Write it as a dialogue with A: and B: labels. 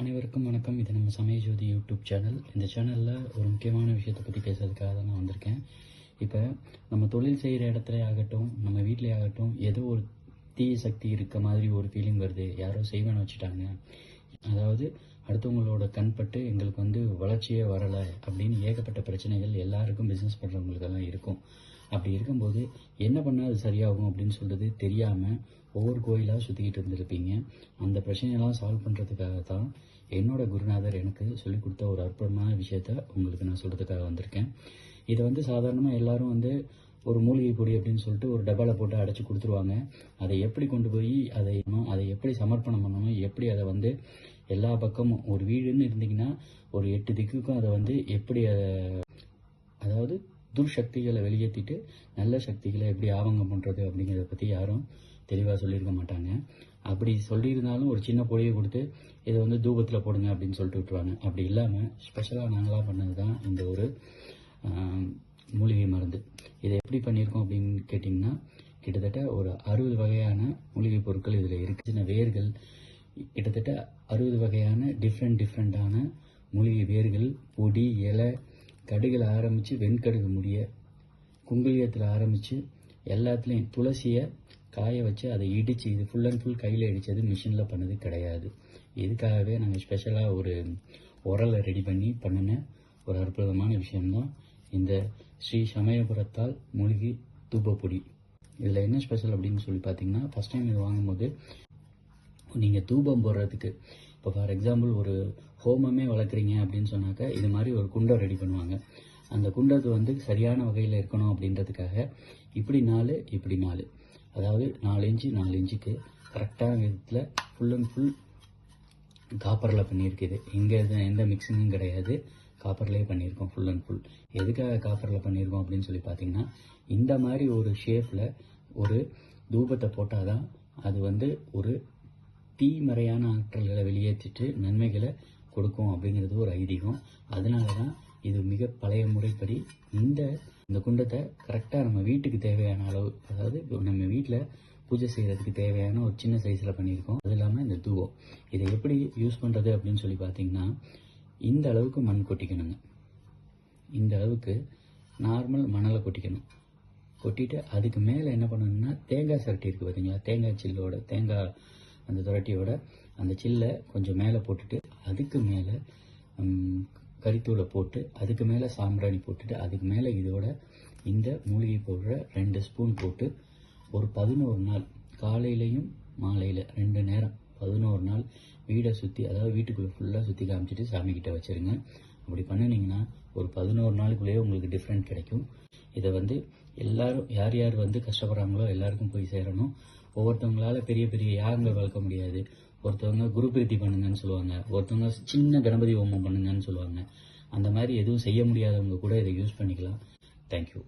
A: அனைவருக்கும் வணக்கம். இது நம்ம சமய ஜோதி யூடியூப் சேனல். இந்த சேனலில் ஒரு முக்கியமான விஷயத்தை பற்றி பேசுறதுக்காக தான் நான் வந்திருக்கேன். இப்போ நம்ம தொழில் செய்கிற இடத்துல ஆகட்டும் நம்ம வீட்டிலே ஆகட்டும் ஏதோ ஒரு தீய சக்தி இருக்க மாதிரி ஒரு ஃபீலிங் வருது. யாரோ செய்வன வச்சுட்டாங்க. அதாவது அடுத்தவங்களோட கண்பட்டு எங்களுக்கு வந்து வளர்ச்சியே வரலை அப்படின்னு ஏகப்பட்ட பிரச்சனைகள் எல்லாருக்கும் பிஸ்னஸ் பண்ணுறவங்களுக்கெல்லாம் இருக்கும். அப்படி இருக்கும்போது என்ன பண்ணால் அது சரியாகும் அப்படின்னு சொல்கிறது தெரியாமல் ஒவ்வொரு கோயிலாக சுற்றிக்கிட்டு இருந்திருப்பீங்க. அந்த பிரச்சனையெல்லாம் சால்வ் பண்ணுறதுக்காக தான் என்னோடய குருநாதர் எனக்கு சொல்லிக் கொடுத்த ஒரு அற்புதமான விஷயத்த உங்களுக்கு நான் சொல்கிறதுக்காக வந்திருக்கேன். இதை வந்து சாதாரணமாக எல்லோரும் வந்து ஒரு மூலிகை பொடி அப்படின்னு சொல்லிட்டு ஒரு டப்பாவில் போட்டு அடைச்சி கொடுத்துருவாங்க. அதை எப்படி கொண்டு போய் அதை அதை எப்படி சமர்ப்பணம் பண்ணணும் எப்படி அதை வந்து எல்லா பக்கமும் ஒரு வீடுன்னு இருந்தீங்கன்னா ஒரு எட்டு திக்குக்கும் அதை வந்து எப்படி அதை அதாவது துர்சக்திகளை வெளியேற்றிட்டு நல்ல சக்திகளை எப்படி ஆவங்கம் பண்ணுறது அப்படிங்கிறத பற்றி யாரும் தெளிவாக சொல்லியிருக்க மாட்டாங்க. அப்படி சொல்லியிருந்தாலும் ஒரு சின்ன பொழியை கொடுத்து இதை வந்து தூபத்தில் போடுங்க அப்படின்னு சொல்லிட்டு விட்டுருவாங்க. அப்படி இல்லாமல் ஸ்பெஷலாக நாங்களாக பண்ணது தான் இந்த ஒரு மூலிகை மருந்து. இதை எப்படி பண்ணியிருக்கோம் அப்படின்னு கேட்டிங்கன்னா கிட்டத்தட்ட ஒரு அறுபது வகையான மூலிகை பொருட்கள் இதில் இருக்கு. சின்ன வேர்கள் கிட்டத்தட்ட அறுபது வகையான டிஃப்ரெண்ட் டிஃப்ரெண்ட்டான மூலிகை வேர்கள் பொடி இலை கடுகில் ஆரம்பித்து வெண்கடுகு முடிய குங்குளியத்தில் ஆரம்பித்து எல்லாத்துலேயும் துளசியை காய வச்சு அதை இடித்து இது ஃபுல் அண்ட் ஃபுல் கையில் இடித்தது மிஷினில் பண்ணது கிடையாது. இதுக்காகவே நாங்கள் ஸ்பெஷலாக ஒரு உரலை ரெடி பண்ணி பண்ணின ஒரு அற்புதமான விஷயம்தான் இந்த ஸ்ரீ சமயபுரத்தால் மூலிகை தூப்பப்பொடி இதில் என்ன ஸ்பெஷல் அப்படின்னு சொல்லி பார்த்தீங்கன்னா ஃபஸ்ட் டைம் இது வாங்கும்போது நீங்கள் தூபம் போடுறதுக்கு. இப்போ ஃபார் எக்ஸாம்பிள் ஒரு ஹோமமே வளர்க்குறீங்க அப்படின்னு சொன்னாக்க இது மாதிரி ஒரு குண்டம் ரெடி பண்ணுவாங்க. அந்த குண்டத்து வந்து சரியான வகையில் இருக்கணும் அப்படின்றதுக்காக இப்படி நாலு இப்படி நாலு. அதாவது நாலு இன்ச்சு நாலு இன்ச்சுக்கு கரெக்டான விதத்தில் ஃபுல் அண்ட் ஃபுல் காப்பரில் பண்ணியிருக்குது. இங்கே எந்த மிக்சிங்கும் கிடையாது. காப்பர்லேயே பண்ணியிருக்கோம் ஃபுல் அண்ட் ஃபுல் எதுக்காக காப்பரில் பண்ணியிருக்கோம் அப்படின்னு சொல்லி பார்த்தீங்கன்னா இந்த மாதிரி ஒரு ஷேப்பில் ஒரு தூபத்தை போட்டால் தான் அது வந்து ஒரு தீமறையான ஆற்றல்களை வெளியேற்றிட்டு நன்மைகளை கொடுக்கும் அப்படிங்கிறது ஒரு ஐதீகம். அதனால தான் இது மிக பழைய முறைப்படி இந்த இந்த குண்டத்தை கரெக்டாக நம்ம வீட்டுக்கு தேவையான அளவு அதாவது நம்ம வீட்டில் பூஜை செய்கிறதுக்கு தேவையான ஒரு சின்ன சைஸில் பண்ணியிருக்கோம். அது இல்லாமல் இந்த தூவம் இதை எப்படி யூஸ் பண்ணுறது அப்படின்னு சொல்லி பார்த்தீங்கன்னா இந்த அளவுக்கு மண் கொட்டிக்கணுங்க. இந்த அளவுக்கு நார்மல் மணலை கொட்டிக்கணும். கொட்டிட்டு அதுக்கு மேலே என்ன பண்ணணும்னா தேங்காய் சரட்டி இருக்குது பார்த்தீங்களா தேங்காய் சில்லோட தேங்காய் அந்த துரட்டியோட அந்த சில்லை கொஞ்சம் மேலே போட்டுட்டு அதுக்கு மேலே கறித்தூளை போட்டு அதுக்கு மேலே சாம்பிராணி போட்டுட்டு அதுக்கு மேலே இதோட இந்த மூலிகை பவுடரை ரெண்டு ஸ்பூன் போட்டு ஒரு பதினோரு நாள் காலையிலையும் மாலையில் ரெண்டு நேரம் பதினோரு நாள் வீடை சுற்றி அதாவது வீட்டுக்குள்ளே ஃபுல்லாக சுற்றி காமிச்சிட்டு சாமிக்கிட்ட வச்சிருங்க. அப்படி பண்ணினீங்கன்னா ஒரு பதினோரு நாளுக்குள்ளேயே உங்களுக்கு டிஃப்ரெண்ட் கிடைக்கும். இதை வந்து எல்லாரும் யார் யார் வந்து கஷ்டப்படுறாங்களோ எல்லாருக்கும் போய் சேரணும். ஒவ்வொருத்தவங்களால பெரிய பெரிய யாகங்கள் வளர்க்க முடியாது. ஒருத்தவங்க குரு பிரீத்தி பண்ணுங்கன்னு சொல்லுவாங்க. ஒருத்தவங்க சின்ன கணபதி ஹோமம் பண்ணுங்கன்னு சொல்லுவாங்க. அந்த மாதிரி எதுவும் செய்ய முடியாதவங்க கூட இதை யூஸ் பண்ணிக்கலாம். தேங்க்யூ